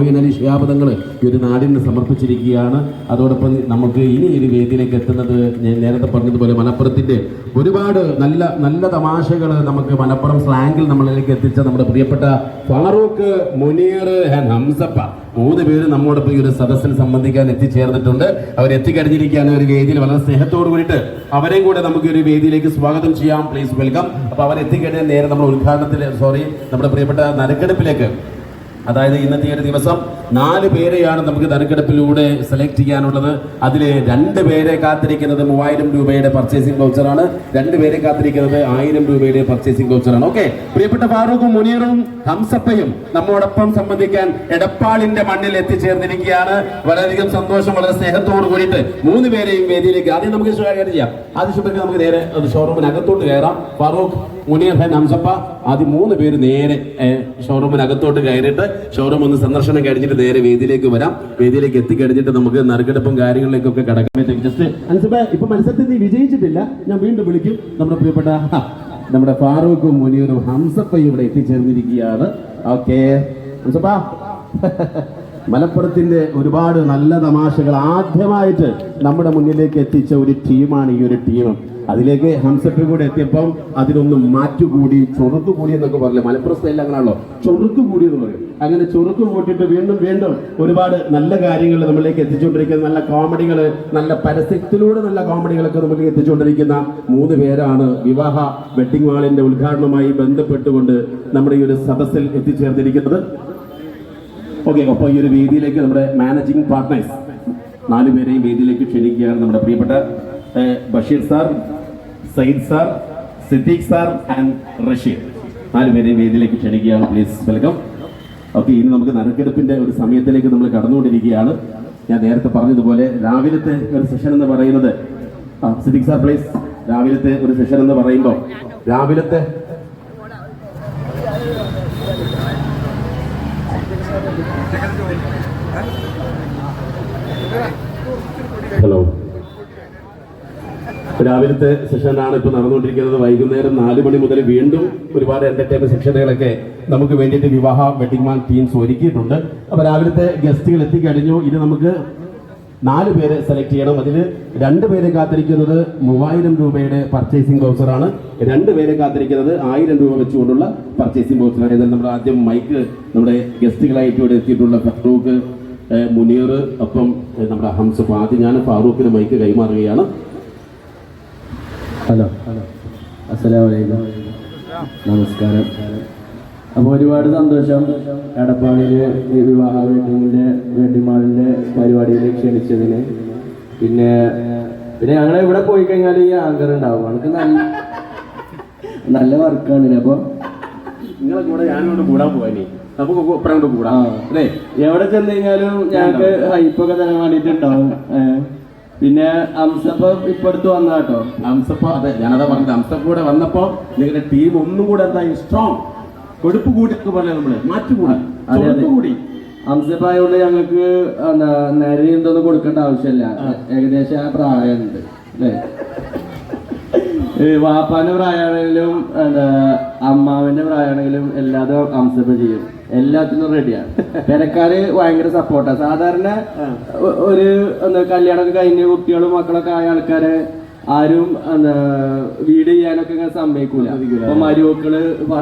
മോഹിനലി ശിഹാബദങ്ങൾ ഈ ഒരു നാടിന് സമർപ്പിച്ചിരിക്കുകയാണ്. അതോടൊപ്പം നമുക്ക് ഇനി ഒരു വേദിയിലേക്ക് എത്തുന്നത് ഞാൻ നേരത്തെ പറഞ്ഞതുപോലെ മലപ്പുറത്തിന്റെ ഒരുപാട് നല്ല നല്ല തമാശകൾ നമുക്ക് മലപ്പുറം സ്ലാങ്ങിൽ നമ്മളിലേക്ക് എത്തിച്ച നമ്മുടെ പ്രിയപ്പെട്ട ഫാറൂഖ് മുനീർ ആൻഡ് ഹംസപ്പ. മൂന്ന് പേര് നമ്മോടൊപ്പം ഈ ഒരു സദസ്സിൽ സംബന്ധിക്കാൻ എത്തിച്ചേർന്നിട്ടുണ്ട്. അവർ എത്തിക്കഴിഞ്ഞിരിക്കുകയാണ് ഒരു വേദിയിൽ. വളരെ സ്നേഹത്തോട് കൂടിയിട്ട് അവരെയും കൂടെ നമുക്ക് ഒരു വേദിയിലേക്ക് സ്വാഗതം ചെയ്യാം. പ്ലീസ് വെൽക്കം അപ്പൊ അവർ എത്തിക്കഴിഞ്ഞാൽ നേരെ നമ്മുടെ ഉദ്ഘാടനത്തിൽ സോറി നമ്മുടെ പ്രിയപ്പെട്ട നറുക്കെടുപ്പിലേക്ക് അതായത് ഇന്നത്തെ ഒരു ദിവസം നാല് പേരെയാണ് നമുക്ക് നറുക്കെടുപ്പിലൂടെ സെലക്ട് ചെയ്യാനുള്ളത്. അതിൽ രണ്ട് പേരെ കാത്തിരിക്കുന്നത് മൂവായിരം രൂപയുടെ പർച്ചേസിംഗ് വൗച്ചറാണ് രണ്ട് പേരെ കാത്തിരിക്കുന്നത് ആയിരം രൂപയുടെ പർച്ചേസിംഗ് വൗച്ചറാണ് ഓക്കെ പ്രിയപ്പെട്ട ഫാറൂഖും മുനീറും ഹംസപ്പയും നമ്മോടൊപ്പം സംബന്ധിക്കാൻ എടപ്പാളിന്റെ മണ്ണിൽ എത്തിച്ചേർന്നിരിക്കുകയാണ്. വളരെയധികം സന്തോഷം വളരെ സ്നേഹത്തോട് കൂടിയിട്ട് മൂന്ന് പേരെയും വേദിയിലേക്ക് ആദ്യം നമുക്ക് സ്വാഗതം ചെയ്യാം. ആദ്യം ശുഭക്ക് നമുക്ക് നേരെ അത് ഷോറൂമിനകത്തോട്ട് കയറാം. ഫാറൂഖ് മുനീർ ഹൻ ഹംസപ്പ ആദ്യം മൂന്ന് പേര് നേരെ ഷോറൂമിനകത്തോട്ട് കയറിയിട്ട് ഷോറൂം ഒന്ന് സന്ദർശനം കഴിഞ്ഞിട്ട് നേരെ വേദിയിലേക്ക് വരാം. വേദിയിലേക്ക് എത്തിക്കഴിഞ്ഞിട്ട് നമുക്ക് നറുക്കെടുപ്പും കാര്യങ്ങളിലേക്കൊക്കെ കടക്കാം. ജസ്റ്റ് ഹംസപ്പ ഇപ്പൊ മത്സരത്തിൽ നീ വിജയിച്ചിട്ടില്ല. ഞാൻ വീണ്ടും വിളിക്കും. നമ്മുടെ പ്രിയപ്പെട്ട നമ്മുടെ ഫാറൂഖും മുനീറും ഹംസപ്പയും ഇവിടെ എത്തിച്ചേർന്നിരിക്കുകയാണ്. ഓക്കെ ഹംസപ്പ മലപ്പുറത്തിന്റെ ഒരുപാട് നല്ല തമാശകൾ ആദ്യമായിട്ട് നമ്മുടെ മുന്നിലേക്ക് എത്തിച്ച ഒരു ടീമാണ് ഈ ഒരു ടീം. അതിലേക്ക് ഹംസപ്പ് കൂടെ എത്തിയപ്പം അതിനൊന്ന് മാറ്റുകൂടി ചൊറുത്തുകൂടി കൂടി എന്നൊക്കെ പറഞ്ഞു മലപ്പുറം സ്റ്റൈലിൽ അങ്ങനെയാണല്ലോ ചൊറുത്തുകൂടി കൂടി എന്ന് പറയും. അങ്ങനെ ചൊറുക്ക് കൂട്ടിയിട്ട് വീണ്ടും വീണ്ടും ഒരുപാട് നല്ല കാര്യങ്ങൾ നമ്മളിലേക്ക് എത്തിച്ചുകൊണ്ടിരിക്കുന്ന നല്ല കോമഡികൾ നല്ല പരസ്യത്തിലൂടെ നല്ല കോമഡികളൊക്കെ നമുക്ക് എത്തിച്ചുകൊണ്ടിരിക്കുന്ന മൂന്ന് പേരാണ് വിവാഹ വെഡിങ് വാളിന്റെ ഉദ്ഘാടനവുമായി ബന്ധപ്പെട്ടുകൊണ്ട് നമ്മുടെ ഈ ഒരു സദസ്സിൽ എത്തിച്ചേർന്നിരിക്കുന്നത്. ഓക്കെ അപ്പോൾ ഈ ഒരു വേദിയിലേക്ക് നമ്മുടെ മാനേജിംഗ് പാർട്ട്നേഴ്സ് നാലുപേരെയും വേദിയിലേക്ക് ക്ഷണിക്കുകയാണ് നമ്മുടെ പ്രിയപ്പെട്ട Basheer sir Sayyid sir Siddique sir and Rasheed. നാല് പേരെയും വേദിയിലേക്ക് ക്ഷണിക്കുകയാണ്. പ്ലീസ് വെൽക്കം ഓക്കെ ഇനി നമുക്ക് നറുക്കെടുപ്പിന്റെ ഒരു സമയത്തിലേക്ക് നമ്മൾ കടന്നുകൊണ്ടിരിക്കുകയാണ്. ഞാൻ നേരത്തെ പറഞ്ഞതുപോലെ രാവിലത്തെ ഒരു സെഷൻ എന്ന് പറയുന്നത് ആ, സിദ്ദീഖ് സാർ പ്ലീസ് രാവിലത്തെ ഒരു സെഷൻ എന്ന് പറയുമ്പോൾ രാവിലത്തെ ഹലോ രാവിലത്തെ സെഷനാണ് ഇപ്പോൾ നടന്നുകൊണ്ടിരിക്കുന്നത്. വൈകുന്നേരം നാല് മണി മുതൽ വീണ്ടും ഒരുപാട് എന്റർടൈൻമെന്റ് സെക്ഷനുകളൊക്കെ നമുക്ക് വേണ്ടിയിട്ട് വിവാഹ വെഡിങ് മാൻ ടീംസ് ഒരുക്കിയിട്ടുണ്ട്. അപ്പോൾ രാവിലത്തെ ഗസ്റ്റുകൾ എത്തിക്കഴിഞ്ഞു. ഇനി നമുക്ക് നാല് പേരെ സെലക്ട് ചെയ്യണം. അതിൽ രണ്ട് പേരെ കാത്തിരിക്കുന്നത് മൂവായിരം രൂപയുടെ പർച്ചേസിംഗ് വൗച്ചറാണ് രണ്ട് പേരെ കാത്തിരിക്കുന്നത് ആയിരം രൂപ വെച്ചുകൊണ്ടുള്ള പർച്ചേസിംഗ് വൗച്ചറാണ് എന്നാൽ നമ്മൾ ആദ്യം മൈക്ക് നമ്മുടെ ഗസ്റ്റുകളായിട്ട് ഇവിടെ എത്തിയിട്ടുള്ള ഫറൂഖ് മുനീർ ഒപ്പം നമ്മുടെ ഹംസ് ആദ്യം ഞാൻ ഫാറൂഖിന് മൈക്ക് കൈമാറുകയാണ്. ഹലോ. അസ്സലാമലൈക്കും. നമസ്കാരം. അപ്പോൾ ഒരുപാട് സന്തോഷം. എടപ്പാളിലെ ഈ വിവാഹ വെഡിങ്ങിന്റെ വെഡിങ് മാളിന്റെ പരിപാടിയിൽ ക്ഷണിച്ചതിന്. പിന്നെ പിന്നെ ഞങ്ങൾ ഇവിടെ പോയി കഴിഞ്ഞാൽ ഈ ആങ്കർ ഉണ്ടാവും. നമുക്ക് നല്ല നല്ല വർക്കാണ് അപ്പോൾ നിങ്ങളെ കൂടെ ഞാനോട് കൂടാൻ പോവാനേ. നമുക്ക് കൊണ്ട് കൂടാം. അല്ലേ? എവിടെ ചെന്ന് കഴിഞ്ഞാലും ഞങ്ങൾക്ക് ഹൈപ്പൊക്കെ തരാൻ വേണ്ടിയിട്ടുണ്ടാവും. പിന്നെ അംസപ്പ ഇപ്പൊ അടുത്ത് വന്ന കേട്ടോ. അംസപ്പ് അതെ ഞാനതാ പറഞ്ഞത്. അംസപ്പ് കൂടെ വന്നപ്പോ നിങ്ങളുടെ ടീം ഒന്നും കൂടെ എന്താ സ്ട്രോങ് കൊടുപ്പ് കൂടി പോലെ നമ്മൾ മാറ്റുകൂടി. കൂടി അംസപ്പായോണ്ട് ഞങ്ങൾക്ക് എന്താ നേരെ എന്തൊന്നും കൊടുക്കേണ്ട ആവശ്യമില്ല. ഏകദേശം ആ പ്രായമുണ്ട് അല്ലേ? വാപ്പാന്റെ പ്രായമാണെങ്കിലും എന്താ അമ്മാവിന്റെ പ്രായമാണെങ്കിലും എല്ലാതും അംസപ്പ് ചെയ്യും. എല്ലാത്തിനും റെഡിയാണ് പെരക്കാര് ഭയങ്കര സപ്പോർട്ടാണ് സാധാരണ ഒരു എന്താ കല്യാണമൊക്കെ കഴിഞ്ഞ് കുട്ടികളും മക്കളൊക്കെ ആയ ആൾക്കാരെ ആരും എന്താ വീട് ചെയ്യാനൊക്കെ ഇങ്ങനെ സമ്മതിക്കൂല. അപ്പൊ മരുമക്കൾ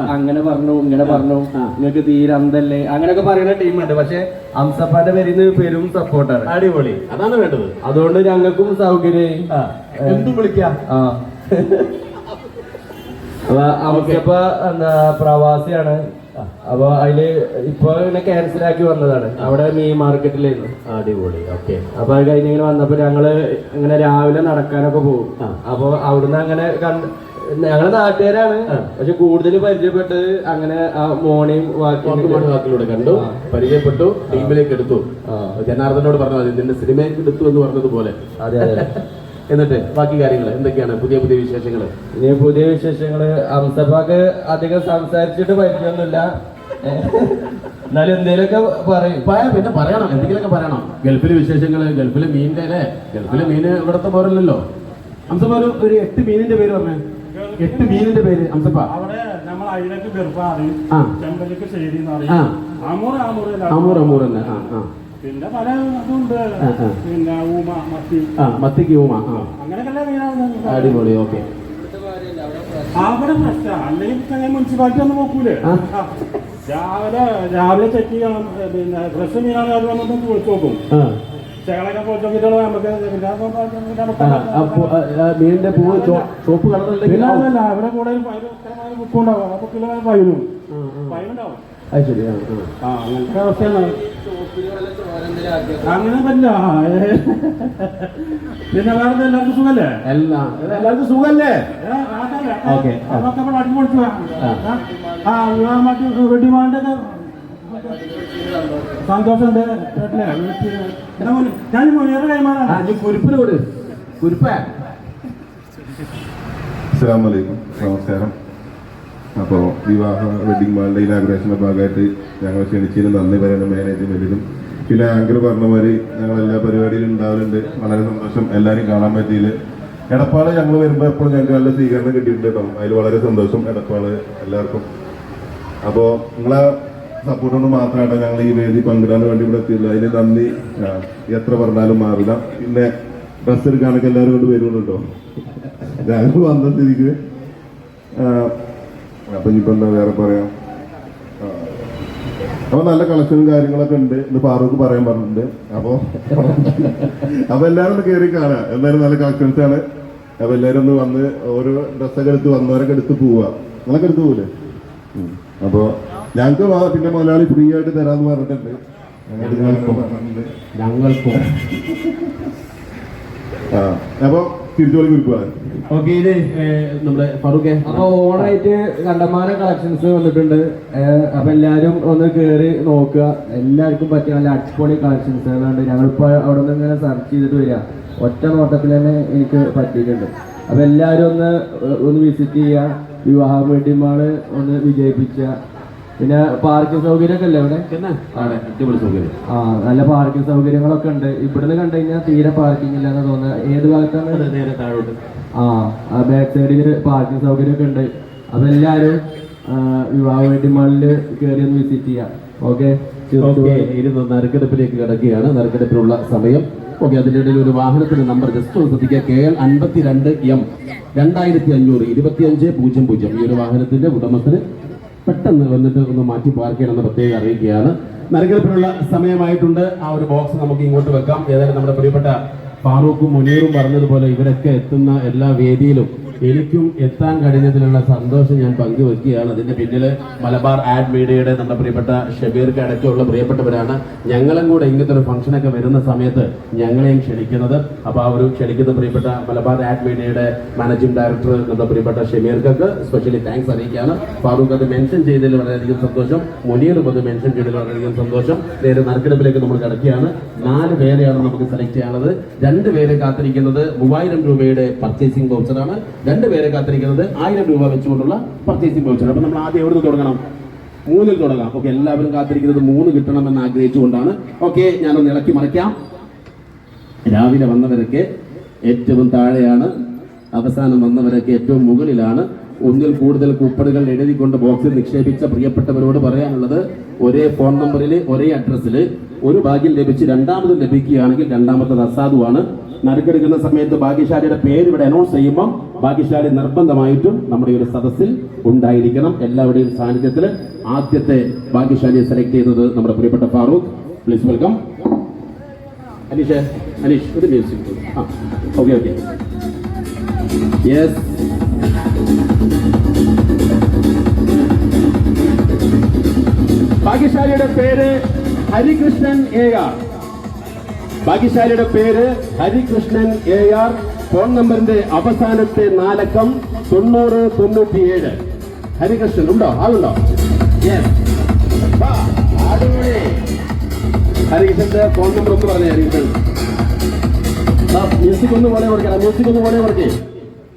അങ്ങനെ പറഞ്ഞു ഇങ്ങനെ പറഞ്ഞു. നിങ്ങൾക്ക് തീരെ അന്തല്ലേ. അങ്ങനെയൊക്കെ പറയുന്ന ടീമുണ്ട് പക്ഷെ അംസപ്പാന്റെ പേരിന്ന് പേരും സപ്പോർട്ടാണ് അടിപൊളി. അതാണ് വേണ്ടത്. അതുകൊണ്ട് ഞങ്ങൾക്കും സൗകര്യം എന്തും വിളിക്കാം. ആ. അപ്പൊ അംസപ്പ എന്താ പ്രവാസിയാണ്. അപ്പൊ അതിൽ ഇപ്പൊ ഇങ്ങനെ ക്യാൻസൽ ആക്കി വന്നതാണ്. അവിടെ മീൻ മാർക്കറ്റിലായിരുന്നു. അടിപൊളി ഓക്കെ അപ്പൊ അത് കഴിഞ്ഞ് ഇങ്ങനെ വന്നപ്പോ ഞങ്ങൾ ഇങ്ങനെ രാവിലെ നടക്കാനൊക്കെ പോകും. അപ്പൊ അവിടുന്ന് അങ്ങനെ കണ്ട് ഞങ്ങളെ നാട്ടുകാരാണ്. പക്ഷെ കൂടുതൽ പരിചയപ്പെട്ടത് അങ്ങനെ ആ മോർണിംഗ് വാക്കിംഗ് വാക്കിലൂടെ കണ്ടു പരിചയപ്പെട്ടു ടീമിലേക്ക് എടുത്തു. ജനാർദ്ദനോട് പറഞ്ഞു സിനിമയിലേക്ക് നിന്റെ സിനിമയ്ക്ക് എടുത്തു എന്ന് പറഞ്ഞതുപോലെ. അതെ അതെ. എന്നിട്ട് ബാക്കി കാര്യങ്ങൾ എന്തൊക്കെയാണ് പുതിയ പുതിയ വിശേഷങ്ങൾ ഇനി പുതിയ വിശേഷങ്ങൾ അംസപ്പാക്ക് അധികം സംസാരിച്ചിട്ട് പരിചയമൊന്നുമില്ല. എന്നാലും എന്തെങ്കിലുമൊക്കെ പറയും. പിന്നെ പറയണം. എന്തെങ്കിലുമൊക്കെ പറയണം. ഗൾഫിലെ വിശേഷങ്ങൾ ഗൾഫിലെ മീനിന്റെ അല്ലേ? ഗൾഫിലെ മീന് ഇവിടത്തെ പോരല്ലോ അംസപ്പ ഒരു ഒരു എട്ട് മീനിന്റെ പേര് പറഞ്ഞു. എട്ട് മീനിന്റെ പേര് അംസപ്പ. അവിടെ നമ്മൾ അതിനൊക്കെ ഗർഭാറി ആ. ചെമ്പലിക്ക് ശരി ആമൂർ ആമൂർ അമൂർ അമൂർ തന്നെ. ആ ആ. പിന്നെ പല ഇതുണ്ട്. പിന്നെ ഊമ മത്തി. ആ മത്തിക്ക് ഊമ ആ. അങ്ങനെയൊക്കെ മീനാണ് അടിപൊളി ഓക്കെ. അവിടെ പ്രശ്നം അല്ലെങ്കിൽ മുനിസിപ്പാലിറ്റി ഒന്ന് നോക്കൂലേ. രാവിലെ രാവിലെ ചെക്ക് ചെയ്യണം. പിന്നെ ഫ്രഷ് മീനാണ് അത് വന്നിട്ട് വിളിച്ചു നോക്കും. അപ്പൊ മീനിന്റെ പൂവ് ചുവപ്പ് അതല്ല അവരെ കൂടെ ഒരു പയറ് ഉത്തരമായ ബുക്കും ഉണ്ടാവും. ആ ബുക്കിൽ പയരും ആ, ആ. പയറുണ്ടാവും. അത് ശരി ആ ആ. ആ അങ്ങനത്തെ അവസ്ഥയാണ്. അങ്ങനെ പറ്റില്ല. പിന്നെ വേറെ എല്ലാവർക്കും സുഖല്ലേ? എല്ലാം എല്ലാവർക്കും സുഖല്ലേ? ഓക്കെ അതൊക്കെ ഇവിടെ അടിപൊളിച്ചു ആ. ആ വിവാഹം മറ്റു വെഡിമാണ്ടൊക്കെ സന്തോഷമുണ്ട്. മോനെ, ഞാൻ മുന്നേറെ ആ കൈമാറാം നീ കുരിപ്പിന് കൊടു. കുരിപ്പ. അസ്സാമലൈക്കും നമസ്കാരം. അപ്പോൾ വിവാഹ വെഡിങ് മാളിന്റെ ഇനാഗ്രേഷന്റെ ഭാഗമായിട്ട് ഞങ്ങൾ ക്ഷണിച്ചതിന് നന്ദി പറയുന്ന മാനേജ്മെന്റിനും പിന്നെ ആങ്കർ പറഞ്ഞ മാതിരി ഞങ്ങൾ എല്ലാ പരിപാടിയിലും ഉണ്ടാവലുണ്ട്. വളരെ സന്തോഷം. എല്ലാവരും കാണാൻ പറ്റിയില്ല? എടപ്പാൾ ഞങ്ങൾ വരുമ്പോൾ എപ്പോഴും ഞങ്ങൾക്ക് നല്ല സ്വീകരണം കിട്ടിയിട്ടുണ്ട് കേട്ടോ. അതിൽ വളരെ സന്തോഷം എടപ്പാൾ എല്ലാവർക്കും. അപ്പോൾ നിങ്ങളെ സപ്പോർട്ട് കൊണ്ട് മാത്രമായിട്ട് ഞങ്ങൾ ഈ വേദി പങ്കിടാൻ വേണ്ടി ഇവിടെ എത്തിയുള്ളൂ. അതിന് നന്ദി. എത്ര പറഞ്ഞാലും മാറില്ല. പിന്നെ ഡ്രസ്സ് എടുക്കാനൊക്കെ എല്ലാവരും കൊണ്ട് വരുന്നുണ്ടോ? ഞങ്ങൾ വന്ന സ്ഥിതിക്ക് ആ, അപ്പൊ ഇനിയിപ്പോ എന്താ വേറെ പറയാം. അപ്പൊ നല്ല കളക്ഷനും കാര്യങ്ങളൊക്കെ ഉണ്ട് ഇന്ന് ഫാറൂഖ് പറയാൻ പറഞ്ഞിട്ടുണ്ട്. അപ്പൊ അപ്പൊ എല്ലാരും ഒന്ന് കയറി കാണാം. എന്തായാലും നല്ല കളക്ഷൻസ് ആണ് അപ്പൊ എല്ലാരും ഒന്ന് വന്ന് ഓരോ ഡ്രസ്സൊക്കെ എടുത്ത് വന്നവരൊക്കെ എടുത്ത് പോവാ നിങ്ങളൊക്കെ എടുത്ത് പോലെ അപ്പൊ ഞങ്ങൾക്ക് പിന്നെ മുതലാളി ഫ്രീ ആയിട്ട് തരാന്ന് പറഞ്ഞിട്ടുണ്ട്. ഞങ്ങൾക്ക്. പറഞ്ഞിട്ടുണ്ട് ഞങ്ങൾക്കും. ആ. അപ്പൊ തിരിച്ചോളി കുറിപ്പാണ് ഓക്കെ ഇത് നമ്മുടെ ഫറൂഖെ. അപ്പൊ ഓണായിട്ട് കണ്ടമാനം കളക്ഷൻസ് വന്നിട്ടുണ്ട്. അപ്പൊ എല്ലാരും ഒന്ന് കേറി നോക്കുക. എല്ലാവർക്കും പറ്റിയ നല്ല അടിപൊളി കളക്ഷൻസുകളുണ്ട് ഞങ്ങളിപ്പോ അവിടെ നിന്ന് ഇങ്ങനെ സെർച്ച് ചെയ്തിട്ട് വരിക. ഒറ്റ നോട്ടത്തിൽ തന്നെ എനിക്ക് പറ്റിയിട്ടുണ്ട്. അപ്പൊ എല്ലാരും ഒന്ന് ഒന്ന് വിസിറ്റ് ചെയ്യുക. വിവാഹ വെഡിങ് ഒന്ന് വിജയിപ്പിക്കുക. പിന്നെ പാർക്കിംഗ് സൗകര്യമൊക്കെ അല്ലേ ഇവിടെ അടിപൊളി സൗകര്യം. ആ നല്ല പാർക്കിംഗ് സൗകര്യങ്ങളൊക്കെ ഉണ്ട്. ഇവിടുന്ന് കണ്ടു കഴിഞ്ഞാൽ തീരെ പാർക്കിംഗ് ഇല്ലാന്ന് തോന്നുന്നത് ഏത് ഭാഗത്താണ്? നേരെ താഴോട്ട്. ആ ബാക്ക് സൈഡിൽ പാർക്കിംഗ് സൗകര്യമൊക്കെ ഉണ്ട്. അതെല്ലാരും എല്ലാരും ആ, വിവാഹ വേണ്ടി മാളിൽ കയറി ഒന്ന് വിസിറ്റ് ചെയ്യാം. ഓക്കെ ഇരുന്ന് നറുക്കെടുപ്പിലേക്ക് കിടക്കുകയാണ്. നറുക്കെടുപ്പിനുള്ള സമയം. ഓക്കെ അതിന്റെ ഇടയിൽ ഒരു വാഹനത്തിന്റെ നമ്പർ ജസ്റ്റ് ഒന്ന് ശ്രദ്ധിക്കുക. കെ എൽ അൻപത്തി രണ്ട് എം. രണ്ടായിരത്തി അഞ്ഞൂറ് ഇരുപത്തിയഞ്ച് പൂജ്യം പൂജ്യം. ഈ ഒരു വാഹനത്തിന്റെ ഉടമസ്ഥന് പെട്ടെന്ന് വന്നിട്ട് ഒന്ന് മാറ്റി പാർക്ക് പ്രത്യേകം അറിയിക്കുകയാണ്. നറുക്കെടുപ്പിനുള്ള സമയമായിട്ടുണ്ട്. ആ ഒരു ബോക്സ് നമുക്ക് ഇങ്ങോട്ട് വെക്കാം. ഏതായാലും നമ്മുടെ പ്രിയപ്പെട്ട ഫാറൂഖും മുനീറും പറഞ്ഞതുപോലെ ഇവരൊക്കെ എത്തുന്ന എല്ലാ വേദിയിലും എനിക്കും എത്താൻ കഴിഞ്ഞതിലുള്ള സന്തോഷം ഞാൻ പങ്കുവെക്കുകയാണ്. അതിന്റെ പിന്നിൽ മലബാർ ആഡ് മീഡിയയുടെ നമ്മുടെ പ്രിയപ്പെട്ട ഷബീർ കടക്കുള്ള പ്രിയപ്പെട്ടവരാണ്. ഞങ്ങളും കൂടെ ഇങ്ങനത്തെ ഒരു ഫംഗ്ഷനൊക്കെ വരുന്ന സമയത്ത് ഞങ്ങളെയും ക്ഷണിക്കുന്നത്. അപ്പോൾ ആ ഒരു ക്ഷണിക്കുന്ന പ്രിയപ്പെട്ട മലബാർ ആഡ് മീഡിയയുടെ മാനേജിംഗ് ഡയറക്ടർ നമ്മുടെ പ്രിയപ്പെട്ട ഷമീർക്കൊക്കെ സ്പെഷ്യലി താങ്ക്സ് അറിയിക്കുകയാണ്. ഫാറൂഖ് അത് മെൻഷൻ ചെയ്തതിൽ വളരെയധികം സന്തോഷം. മുനീറും അത് മെൻഷൻ ചെയ്തതിൽ വളരെയധികം സന്തോഷം. നേരെ നറുക്കെടുപ്പിലേക്ക് നമ്മൾ കിടക്കുകയാണ്. നാല് പേരെയാണ് നമുക്ക് സെലക്ട് ചെയ്യാനുള്ളത്. രണ്ട് പേരെ കാത്തിരിക്കുന്നത് മൂവായിരം രൂപയുടെ പർച്ചേസിംഗ് വൗച്ചറാണ് രണ്ട് പേരെ കാത്തിരിക്കുന്നത് ആയിരം രൂപ വെച്ചുകൊണ്ടുള്ള പർച്ചേസിംഗ് വൗച്ചർ അപ്പോൾ നമ്മൾ ആദ്യം എവിടെ നിന്ന് തുടങ്ങണം? മൂന്നിൽ തുടങ്ങാം. ഓക്കെ എല്ലാവരും കാത്തിരിക്കുന്നത് മൂന്ന് കിട്ടണമെന്ന് ആഗ്രഹിച്ചുകൊണ്ടാണ്. ഓക്കെ ഞാനൊന്ന് ഇളക്കി മറിക്കാം. രാവിലെ വന്നവരൊക്കെ ഏറ്റവും താഴെയാണ്. അവസാനം വന്നവരൊക്കെ ഏറ്റവും മുകളിലാണ്. ഒന്നിൽ കൂടുതൽ കൂപ്പണുകൾ എഴുതിക്കൊണ്ട് ബോക്സിൽ നിക്ഷേപിച്ച പ്രിയപ്പെട്ടവരോട് പറയാനുള്ളത് ഒരേ ഫോൺ നമ്പറിൽ ഒരേ അഡ്രസ്സിൽ ഒരു ഭാഗ്യം ലഭിച്ച് രണ്ടാമത് ലഭിക്കുകയാണെങ്കിൽ രണ്ടാമത്തത് അസാധുവാണ്. നറുക്കെടുക്കുന്ന സമയത്ത് ഭാഗ്യശാലിയുടെ പേര് ഇവിടെ അനൗൺസ് ചെയ്യുമ്പോൾ ഭാഗ്യശാലി നിർബന്ധമായിട്ടും നമ്മുടെ ഒരു സദസ്സിൽ ഉണ്ടായിരിക്കണം. എല്ലാവരുടെയും സാന്നിധ്യത്തിൽ ആദ്യത്തെ ഭാഗ്യശാലിയെ സെലക്ട് ചെയ്തത് നമ്മുടെ പ്രിയപ്പെട്ട ഫാറൂഖ്. പ്ലീസ് വെൽക്കം അനീഷ് അനീഷ് ഒരു മ്യൂസിക് ഓക്കെ ഓക്കെ യെസ് ഭാഗ്യശാലിയുടെ പേര് ഹരികൃഷ്ണൻ ആർ ഭാഗ്യശാലിയുടെ പേര് ഹരികൃഷ്ണൻ എ ആർ. ഫോൺ നമ്പറിന്റെ അവസാനത്തെ നാലക്കം തൊണ്ണൂറ് തൊണ്ണൂറ്റിയേഴ്. ഹരികൃഷ്ണൻ ഉണ്ടോ? ആളുണ്ടോ? ഹരികൃഷ്ണന്റെ ഫോൺ നമ്പർ ഒന്ന് പറഞ്ഞു ഹരികൃഷ്ണൻ. മ്യൂസിക് ഒന്ന് പോലെ കൊടുക്കണം മ്യൂസിക് ഒന്ന് പോലെ കൊടുക്കേ.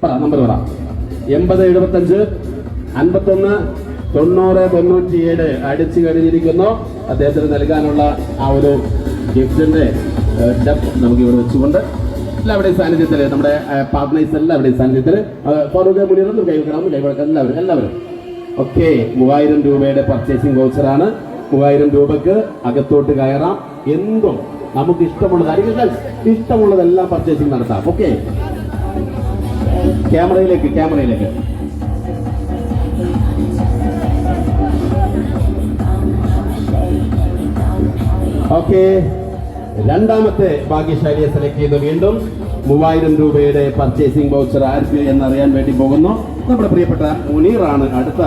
പറ നമ്പർ പറ. എൺപത് എഴുപത്തഞ്ച് അൻപത്തൊന്ന് തൊണ്ണൂറ് തൊണ്ണൂറ്റിയേഴ് അടിച്ചു കഴിഞ്ഞിരിക്കുന്നു. അദ്ദേഹത്തിന് നൽകാനുള്ള ആ ഒരു ഗിഫ്റ്റിന്റെ ഡെപ്പ് നമുക്ക് ഇവിടെ വെച്ചുകൊണ്ട് എല്ലാവരുടെയും സാന്നിധ്യത്തിൽ നമ്മുടെ പാർട്ട്നേഴ്സ് എല്ലാവരുടെയും സാന്നിധ്യത്തിൽ ഫാറൂഖ് മുനീറും കൈവക്കണം കൈവഴക്കം എല്ലാവരും എല്ലാവരും. ഓക്കെ മൂവായിരം രൂപയുടെ പർച്ചേസിംഗ് വൗച്ചറാണ് മൂവായിരം രൂപക്ക് അകത്തോട്ട് കയറാം. എന്തും നമുക്ക് ഇഷ്ടമുള്ളത് കാര്യങ്ങൾ ഇഷ്ടമുള്ളതെല്ലാം പർച്ചേസിംഗ് നടത്താം. ഓക്കെ? ക്യാമറയിലേക്ക് ക്യാമറയിലേക്ക്. ഓക്കെ. രണ്ടാമത്തെ ഭാഗ്യശാലിയെ സെലക്ട് ചെയ്ത് വീണ്ടും മൂവായിരം രൂപയുടെ പർച്ചേസിംഗ് വൗച്ചർ ആർക്ക് എന്നറിയാൻ വേണ്ടി പോകുന്നു. നമ്മുടെ പ്രിയപ്പെട്ട മുനീറാണ് അടുത്ത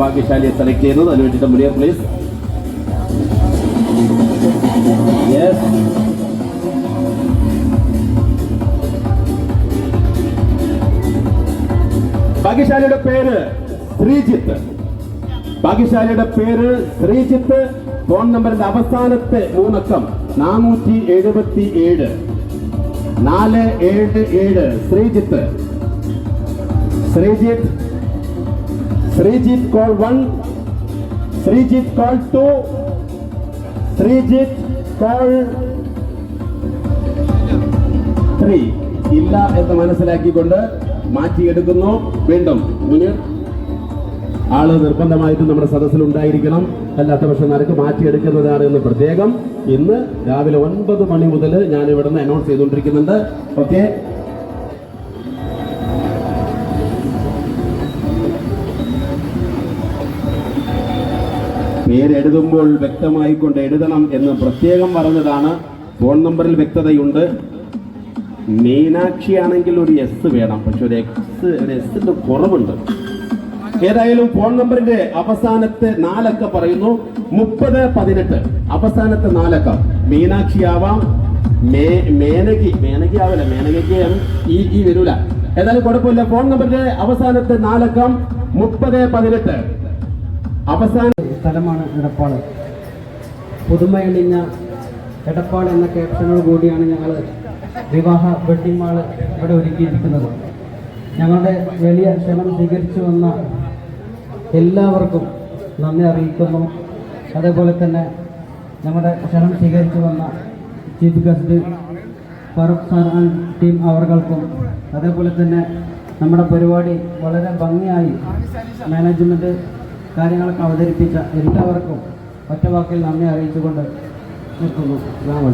ഭാഗ്യശാലിയെ സെലക്ട് ചെയ്യുന്നത്. അതിന് വേണ്ടിയിട്ട് മുനീർ പ്ലീസ് ഭാഗ്യശാലിയുടെ പേര് ശ്രീജിത്ത്. ഭാഗ്യശാലിയുടെ പേര് ശ്രീജിത്ത്. ഫോൺ നമ്പറിന്റെ അവസാനത്തെ മൂന്നക്കം. നാനൂറ്റി എഴുപത്തി ഏഴ് നാല് ഏഴ് ഏഴ്. Sreejith. Sreejith. Sreejith call one. Sreejith call two. Sreejith call three. ഇല്ല എന്ന് മനസ്സിലാക്കിക്കൊണ്ട് മാറ്റിയെടുക്കുന്നു. വീണ്ടും മുന്നിൽ ആൾ നിർബന്ധമായിട്ടും നമ്മുടെ സദസ്സിൽ ഉണ്ടായിരിക്കണം. അല്ലാത്ത പക്ഷം നിനക്ക് മാറ്റിയെടുക്കുന്നതാണ് എന്ന് പ്രത്യേകം. ഇന്ന് രാവിലെ ഒൻപത് മണി മുതൽ ഞാൻ ഇവിടുന്ന് അനൗൺസ് ചെയ്തുകൊണ്ടിരിക്കുന്നുണ്ട് ഓക്കെ പേരെഴുതുമ്പോൾ വ്യക്തമായിക്കൊണ്ട് എഴുതണം എന്ന് പ്രത്യേകം പറഞ്ഞതാണ്. ഫോൺ നമ്പറിൽ വ്യക്തതയുണ്ട്. മീനാക്ഷി ആണെങ്കിൽ ഒരു എസ് വേണം. പക്ഷെ ഒരു എക്സ് ഒരു എസിന്റെ കുറവുണ്ട്. ഏതായാലും ഫോൺ നമ്പറിന്റെ അവസാനത്തെ നാലക്ക പറയുന്നു. മുപ്പത് പതിനെട്ട്. അവസാനത്തെ നാലക്ക. മീനാക്ഷി ആവാം. മേ മേനകി. മേനകി ആവില്ല മേനകയ്ക്ക് ഈ ഈ വരൂല. ഏതായാലും കുഴപ്പമില്ല. ഫോൺ നമ്പറിന്റെ അവസാനത്തെ നാലക്കം. മുപ്പത് പതിനെട്ട്. അവസാന സ്ഥലമാണ് എടപ്പാൾ. പുതുമയണിഞ്ഞ എടപ്പാൾ എന്ന ക്യാപ്ഷനോട് കൂടിയാണ് ഞങ്ങൾ വിവാഹ വെഡിങ് ഇവിടെ ഒരുക്കിയിരിക്കുന്നത്. ഞങ്ങളുടെ വലിയ ക്ഷണം സ്വീകരിച്ചു വന്ന എല്ലാവർക്കും നന്ദി അറിയിക്കുന്നു. അതേപോലെ തന്നെ നമ്മുടെ ക്ഷണം സ്വീകരിച്ചു വന്ന chief guest Farooq sir team അവർക്കും അതേപോലെ തന്നെ നമ്മുടെ പരിപാടി വളരെ ഭംഗിയായി മാനേജ്മെന്റ് കാര്യങ്ങളൊക്കെ അവതരിപ്പിച്ച എല്ലാവർക്കും ഒറ്റവാക്കിൽ നന്ദി അറിയിച്ചുകൊണ്ട് നിൽക്കുന്നു. ഞാൻ